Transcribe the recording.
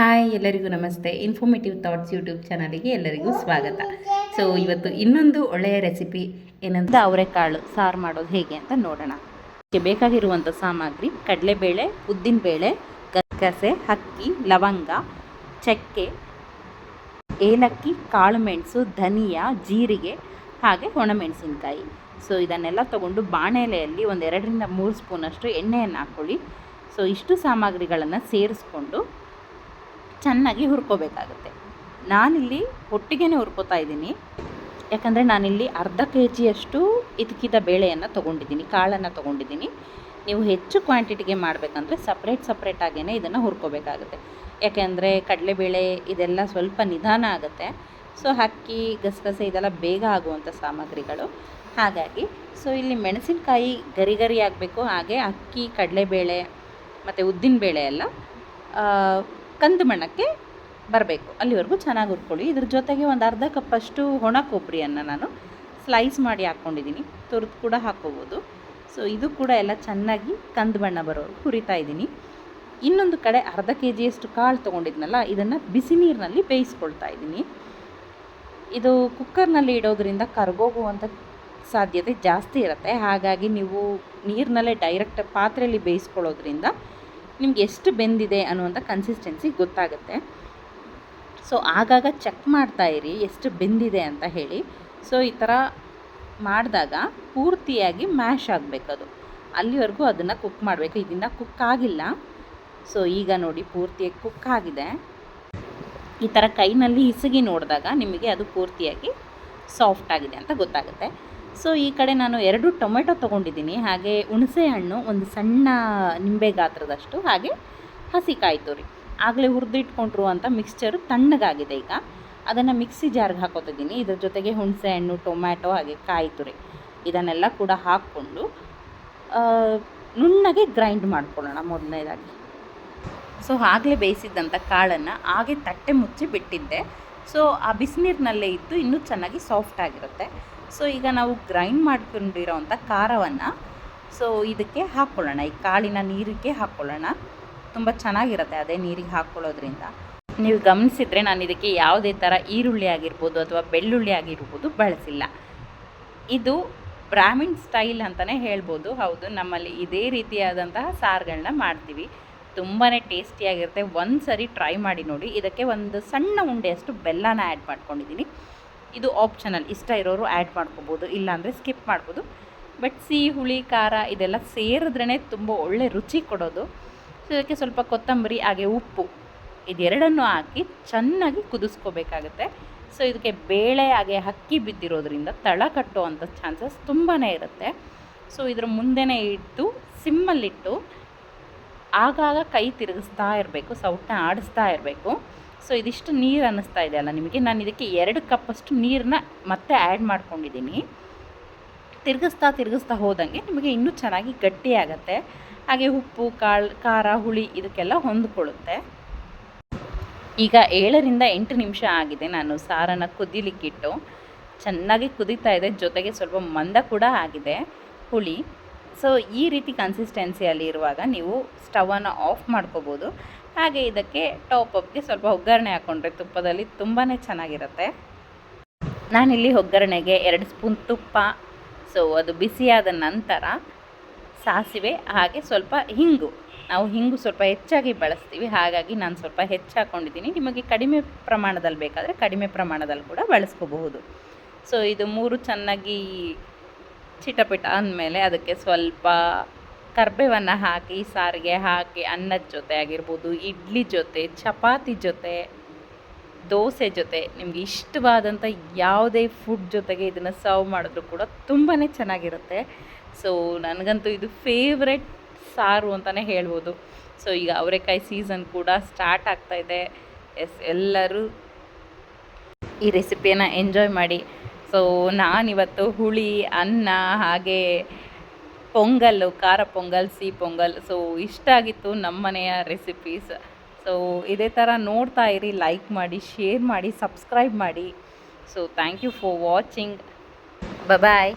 Hi, ಎಲ್ಲರಿಗೂ ನಮಸ್ತೆ. Informative thoughts YouTube ಚಾನಲಿಗೆ ಎಲ್ಲರಿಗೂ ಸ್ವಾಗತ. ಸೊ ಇವತ್ತು ಇನ್ನೊಂದು ಒಳ್ಳೆಯ ರೆಸಿಪಿ ಏನಂತ ಅವರೆಕಾಳು ಸಾರು ಮಾಡೋದು ಹೇಗೆ ಅಂತ ನೋಡೋಣ. ಇದಕ್ಕೆ ಬೇಕಾಗಿರುವಂಥ ಸಾಮಗ್ರಿ, ಕಡಲೆಬೇಳೆ, ಉದ್ದಿನಬೇಳೆ, ಗಸಗಸೆ, ಅಕ್ಕಿ, ಲವಂಗ, ಚಕ್ಕೆ, ಏಲಕ್ಕಿ, ಕಾಳುಮೆಣಸು, ಧನಿಯಾ, ಜೀರಿಗೆ, ಹಾಗೆ ಒಣಮೆಣಸಿನ್ಕಾಯಿ. ಸೊ ಇದನ್ನೆಲ್ಲ ತಗೊಂಡು ಬಾಣಲೆಯಲ್ಲಿ ಒಂದು ಎರಡರಿಂದ ಮೂರು ಸ್ಪೂನಷ್ಟು ಎಣ್ಣೆಯನ್ನು ಹಾಕ್ಕೊಳ್ಳಿ. ಸೊ ಇಷ್ಟು ಸಾಮಗ್ರಿಗಳನ್ನು ಸೇರಿಸ್ಕೊಂಡು ಚೆನ್ನಾಗಿ ಹುರ್ಕೋಬೇಕಾಗುತ್ತೆ. ನಾನಿಲ್ಲಿ ಒಟ್ಟಿಗೆ ಹುರ್ಕೋತಾ ಇದ್ದೀನಿ. ಯಾಕಂದರೆ ನಾನಿಲ್ಲಿ ಅರ್ಧ ಕೆ ಜಿಯಷ್ಟು ಇದಕ್ಕಿದ ಬೇಳೆಯನ್ನು ತೊಗೊಂಡಿದ್ದೀನಿ, ಕಾಳನ್ನು ತೊಗೊಂಡಿದ್ದೀನಿ. ನೀವು ಹೆಚ್ಚು ಕ್ವಾಂಟಿಟಿಗೆ ಮಾಡಬೇಕಂದ್ರೆ ಸಪ್ರೇಟ್ ಸಪ್ರೇಟಾಗೇ ಇದನ್ನು ಹುರ್ಕೋಬೇಕಾಗುತ್ತೆ. ಯಾಕೆಂದರೆ ಕಡಲೆಬೇಳೆ ಇದೆಲ್ಲ ಸ್ವಲ್ಪ ನಿಧಾನ ಆಗುತ್ತೆ. ಸೊ ಅಕ್ಕಿ, ಗಸಗಸೆ ಇದೆಲ್ಲ ಬೇಗ ಆಗುವಂಥ ಸಾಮಗ್ರಿಗಳು. ಹಾಗಾಗಿ, ಸೊ ಇಲ್ಲಿ ಮೆಣಸಿನಕಾಯಿ ಗರಿ ಗರಿ ಆಗಬೇಕು. ಹಾಗೆ ಅಕ್ಕಿ, ಕಡಲೆಬೇಳೆ ಮತ್ತು ಉದ್ದಿನಬೇಳೆ ಎಲ್ಲ ಕಂದು ಬಣ್ಣಕ್ಕೆ ಬರಬೇಕು. ಅಲ್ಲಿವರೆಗೂ ಚೆನ್ನಾಗಿ ಹುರ್ಕೊಳ್ಳಿ. ಇದ್ರ ಜೊತೆಗೆ ಒಂದು ಅರ್ಧ ಕಪ್ಪಷ್ಟು ಒಣ ಕೊಬ್ಬರಿಯನ್ನು ನಾನು ಸ್ಲೈಸ್ ಮಾಡಿ ಹಾಕ್ಕೊಂಡಿದ್ದೀನಿ ತುರಿದು ಕೂಡ ಹಾಕ್ಕೋಬೋದು ಸೊ ಇದು ಕೂಡ ಎಲ್ಲ ಚೆನ್ನಾಗಿ ಕಂದು ಬಣ್ಣ ಬರೋವರೆಗೂ ಹುರಿತಾ ಇದ್ದೀನಿ. ಇನ್ನೊಂದು ಕಡೆ ಅರ್ಧ ಕೆ ಜಿಯಷ್ಟು ಕಾಳು ತೊಗೊಂಡಿದ್ನಲ್ಲ, ಇದನ್ನು ಬಿಸಿ ನೀರಿನಲ್ಲಿ ಬೇಯಿಸ್ಕೊಳ್ತಾ ಇದ್ದೀನಿ. ಇದು ಕುಕ್ಕರ್ನಲ್ಲಿ ಇಡೋದ್ರಿಂದ ಕರ್ಗೋಗುವಂಥ ಸಾಧ್ಯತೆ ಜಾಸ್ತಿ ಇರುತ್ತೆ. ಹಾಗಾಗಿ ನೀವು ನೀರಿನಲ್ಲೇ ಡೈರೆಕ್ಟ್ ಪಾತ್ರೆಯಲ್ಲಿ ಬೇಯಿಸ್ಕೊಳ್ಳೋದ್ರಿಂದ ನಿಮ್ಗೆ ಎಷ್ಟು ಬೆಂದಿದೆ ಅನ್ನುವಂಥ ಕನ್ಸಿಸ್ಟೆನ್ಸಿ ಗೊತ್ತಾಗುತ್ತೆ. ಸೊ ಆಗಾಗ ಚೆಕ್ ಮಾಡ್ತಾ ಇರಿ, ಎಷ್ಟು ಬೆಂದಿದೆ ಅಂತ ಹೇಳಿ. ಸೊ ಈ ಥರ ಮಾಡಿದಾಗ ಪೂರ್ತಿಯಾಗಿ ಮ್ಯಾಶ್ ಆಗಬೇಕದು. ಅಲ್ಲಿವರೆಗೂ ಅದನ್ನು ಕುಕ್ ಮಾಡಬೇಕು. ಇದರಿಂದ ಕುಕ್ ಆಗಿಲ್ಲ. ಸೊ ಈಗ ನೋಡಿ ಪೂರ್ತಿಯಾಗಿ ಕುಕ್ ಆಗಿದೆ. ಈ ಥರ ಕೈನಲ್ಲಿ ಹಿಸುಗಿ ನೋಡಿದಾಗ ನಿಮಗೆ ಅದು ಪೂರ್ತಿಯಾಗಿ ಸಾಫ್ಟ್ ಆಗಿದೆ ಅಂತ ಗೊತ್ತಾಗುತ್ತೆ. ಸೊ ಈ ಕಡೆ ನಾನು ಎರಡು ಟೊಮೆಟೊ ತೊಗೊಂಡಿದ್ದೀನಿ. ಹಾಗೆ ಹುಣಸೆ ಹಣ್ಣು, ಒಂದು ಸಣ್ಣ ನಿಂಬೆ ಗಾತ್ರದಷ್ಟು, ಹಾಗೆ ಹಸಿ ಕಾಯಿ ತುರಿ. ಆಗಲೇ ಹುರಿದಿಟ್ಕೊಂಡಿರುವಂಥ ಮಿಕ್ಸ್ಚರ್ ತಣ್ಣಗಾಗಿದೆ ಈಗ. ಅದನ್ನು ಮಿಕ್ಸಿ ಜಾರ್ಗೆ ಹಾಕೋತಿದ್ದೀನಿ ಇದ್ರ ಜೊತೆಗೆ ಹುಣಸೆ ಹಣ್ಣು, ಟೊಮ್ಯಾಟೊ, ಹಾಗೆ ಕಾಯಿ ತುರಿ. ಇದನ್ನೆಲ್ಲ ಕೂಡ ಹಾಕ್ಕೊಂಡು ನುಣ್ಣಗೆ ಗ್ರೈಂಡ್ ಮಾಡ್ಕೊಳ್ಳೋಣ ಮೊದಲನೇದಾಗಿ. ಸೊ ಆಗಲೇ ಬೇಯಿಸಿದ್ದಂಥ ಕಾಳನ್ನು ಹಾಗೆ ತಟ್ಟೆ ಮುಚ್ಚಿ ಬಿಟ್ಟಿದ್ದೆ. ಸೊ ಆ ಬಿಸಿನೀರಿನಲ್ಲೇ ಇದ್ದು ಇನ್ನೂ ಚೆನ್ನಾಗಿ ಸಾಫ್ಟ್ ಆಗಿರುತ್ತೆ. ಸೊ ಈಗ ನಾವು ಗ್ರೈಂಡ್ ಮಾಡ್ಕೊಂಡಿರೋವಂಥ ಖಾರವನ್ನು, ಸೊ ಇದಕ್ಕೆ ಹಾಕ್ಕೊಳ್ಳೋಣ ಈ ಕಾಳಿನ ನೀರಿಗೆ ಹಾಕ್ಕೊಳ್ಳೋಣ ತುಂಬ ಚೆನ್ನಾಗಿರುತ್ತೆ ಅದೇ ನೀರಿಗೆ ಹಾಕ್ಕೊಳ್ಳೋದ್ರಿಂದ ನೀವು ಗಮನಿಸಿದರೆ ನಾನು ಇದಕ್ಕೆ ಯಾವುದೇ ಥರ ಈರುಳ್ಳಿ ಆಗಿರ್ಬೋದು ಅಥವಾ ಬೆಳ್ಳುಳ್ಳಿ ಆಗಿರ್ಬೋದು ಬಳಸಿಲ್ಲ. ಇದು ಬ್ರಾಹ್ಮಿನ್ ಸ್ಟೈಲ್ ಅಂತಲೇ ಹೇಳ್ಬೋದು. ಹೌದು, ನಮ್ಮಲ್ಲಿ ಇದೇ ರೀತಿಯಾದಂತಹ ಸಾರುಗಳನ್ನ ಮಾಡ್ತೀವಿ. ತುಂಬಾ ಟೇಸ್ಟಿಯಾಗಿರುತ್ತೆ ಒಂದು ಸರಿ ಟ್ರೈ ಮಾಡಿ ನೋಡಿ. ಇದಕ್ಕೆ ಒಂದು ಸಣ್ಣ ಉಂಡೆಯಷ್ಟು ಬೆಲ್ಲನ ಆ್ಯಡ್ ಮಾಡ್ಕೊಂಡಿದ್ದೀನಿ. ಇದು ಆಪ್ಷನಲ್ ಇಷ್ಟ ಇರೋರು ಆ್ಯಡ್ ಮಾಡ್ಕೋಬೋದು. ಇಲ್ಲಾಂದರೆ ಸ್ಕಿಪ್ ಮಾಡ್ಬೋದು. ಬಟ್ ಸಿಹಿ, ಹುಳಿ, ಖಾರ ಇದೆಲ್ಲ ಸೇರಿದ್ರೇ ತುಂಬ ಒಳ್ಳೆ ರುಚಿ ಕೊಡೋದು. ಸೊ ಇದಕ್ಕೆ ಸ್ವಲ್ಪ ಕೊತ್ತಂಬರಿ, ಹಾಗೆ ಉಪ್ಪು ಇದೆರಡನ್ನು ಹಾಕಿ ಚೆನ್ನಾಗಿ ಕುದಿಸ್ಕೋಬೇಕಾಗುತ್ತೆ. ಸೊ ಇದಕ್ಕೆ ಬೇಳೆ, ಹಾಗೆ ಅಕ್ಕಿ ಬಿದ್ದಿರೋದ್ರಿಂದ ತಳ ಕಟ್ಟುವಂಥ ಚಾನ್ಸಸ್ ತುಂಬಾ ಇರುತ್ತೆ. ಸೊ ಇದ್ರ ಮುಂದೆನೇ ಇಟ್ಟು, ಸಿಮ್ಮಲ್ಲಿಟ್ಟು ಆಗಾಗ ಕೈ ತಿರುಗಿಸ್ತಾ ಇರಬೇಕು ಸೌಟನ್ನ ಆಡಿಸ್ತಾ ಇರಬೇಕು. ಸೊ ಇದಿಷ್ಟು ನೀರು ಅನ್ನಿಸ್ತಾ ಇದೆ ಅಲ್ಲ ನಿಮಗೆ? ನಾನು ಇದಕ್ಕೆ ಎರಡು ಕಪ್ಪಷ್ಟು ನೀರನ್ನ ಮತ್ತೆ ಆ್ಯಡ್ ಮಾಡ್ಕೊಂಡಿದ್ದೀನಿ. ತಿರುಗಿಸ್ತಾ ತಿರುಗಿಸ್ತಾ ಹೋದಂಗೆ ನಿಮಗೆ ಇನ್ನೂ ಚೆನ್ನಾಗಿ ಗಟ್ಟಿಯಾಗತ್ತೆ ಹಾಗೆ ಉಪ್ಪು, ಕಾಳು, ಖಾರ, ಹುಳಿ ಇದಕ್ಕೆಲ್ಲ ಹೊಂದ್ಕೊಳ್ಳುತ್ತೆ. ಈಗ ಏಳರಿಂದ ಎಂಟು ನಿಮಿಷ ಆಗಿದೆ ನಾನು ಸಾರನ್ನು ಕುದಿಲಿಕ್ಕಿಟ್ಟು. ಚೆನ್ನಾಗಿ ಕುದೀತಾ ಇದೆ, ಜೊತೆಗೆ ಸ್ವಲ್ಪ ಮಂದ ಕೂಡ ಆಗಿದೆ. ಹುಳಿ. ಸೊ ಈ ರೀತಿ ಕನ್ಸಿಸ್ಟೆನ್ಸಿಯಲ್ಲಿ ಇರುವಾಗ ನೀವು ಸ್ಟವನ್ನು ಆಫ್ ಮಾಡ್ಕೋಬೋದು. ಹಾಗೆ ಇದಕ್ಕೆ ಟಾಪ್ ಅಪ್ಗೆ ಸ್ವಲ್ಪ ಒಗ್ಗರಣೆ ಹಾಕ್ಕೊಂಡ್ರೆ ತುಪ್ಪದಲ್ಲಿ ತುಂಬಾ ಚೆನ್ನಾಗಿರುತ್ತೆ. ನಾನಿಲ್ಲಿ ಒಗ್ಗರಣೆಗೆ ಎರಡು ಸ್ಪೂನ್ ತುಪ್ಪ ಸೊ ಅದು ಬಿಸಿಯಾದ ನಂತರ ಸಾಸಿವೆ, ಹಾಗೆ ಸ್ವಲ್ಪ ಹಿಂಗು. ನಾವು ಹಿಂಗು ಸ್ವಲ್ಪ ಹೆಚ್ಚಾಗಿ ಬಳಸ್ತೀವಿ, ಹಾಗಾಗಿ ನಾನು ಸ್ವಲ್ಪ ಹೆಚ್ಚು ಹಾಕ್ಕೊಂಡಿದ್ದೀನಿ ನಿಮಗೆ ಕಡಿಮೆ ಪ್ರಮಾಣದಲ್ಲಿ ಬೇಕಾದರೆ ಕಡಿಮೆ ಪ್ರಮಾಣದಲ್ಲಿ ಕೂಡ ಬಳಸ್ಕೋಬಹುದು. ಸೊ ಇದು ಮೂರು ಚೆನ್ನಾಗಿ ಚಿಟಪಿಟ ಅಂದಮೇಲೆ ಅದಕ್ಕೆ ಸ್ವಲ್ಪ ಕರ್ಬೇವನ್ನು ಹಾಕಿ, ಸಾರಿಗೆ ಹಾಕಿ, ಅನ್ನದ ಜೊತೆ ಆಗಿರ್ಬೋದು, ಇಡ್ಲಿ ಜೊತೆ, ಚಪಾತಿ ಜೊತೆ, ದೋಸೆ ಜೊತೆ, ನಿಮಗೆ ಇಷ್ಟವಾದಂಥ ಯಾವುದೇ ಫುಡ್ ಜೊತೆಗೆ ಇದನ್ನು ಸರ್ವ್ ಮಾಡಿದ್ರು ಕೂಡ ತುಂಬಾ ಚೆನ್ನಾಗಿರುತ್ತೆ. ಸೊ ನನಗಂತೂ ಇದು ಫೇವ್ರೆಟ್ ಸಾರು ಅಂತಲೇ ಹೇಳ್ಬೋದು. ಸೊ ಈಗ ಅವರೆಕಾಯಿ ಸೀಸನ್ ಕೂಡ ಸ್ಟಾರ್ಟ್ ಆಗ್ತಾ ಇದೆ. ಎಸ್ ಎಲ್ಲರೂ ಈ ರೆಸಿಪಿಯನ್ನು ಎಂಜಾಯ್ ಮಾಡಿ. ಸೊ ನಾನಿವತ್ತು ಹುಳಿ, ಅನ್ನ, ಹಾಗೆ ಪೊಂಗಲ್ಲು ಖಾರ ಪೊಂಗಲ್, ಸಿಹಿ ಪೊಂಗಲ್. ಸೊ ಇಷ್ಟ ಆಗಿತ್ತು ನಮ್ಮ ಮನೆಯ ರೆಸಿಪೀಸ್ ಸೊ ಇದೇ ಥರ ನೋಡ್ತಾ ಇರಿ ಲೈಕ್ ಮಾಡಿ ಶೇರ್ ಮಾಡಿ ಸಬ್ಸ್ಕ್ರೈಬ್ ಮಾಡಿ. So thank you for watching bye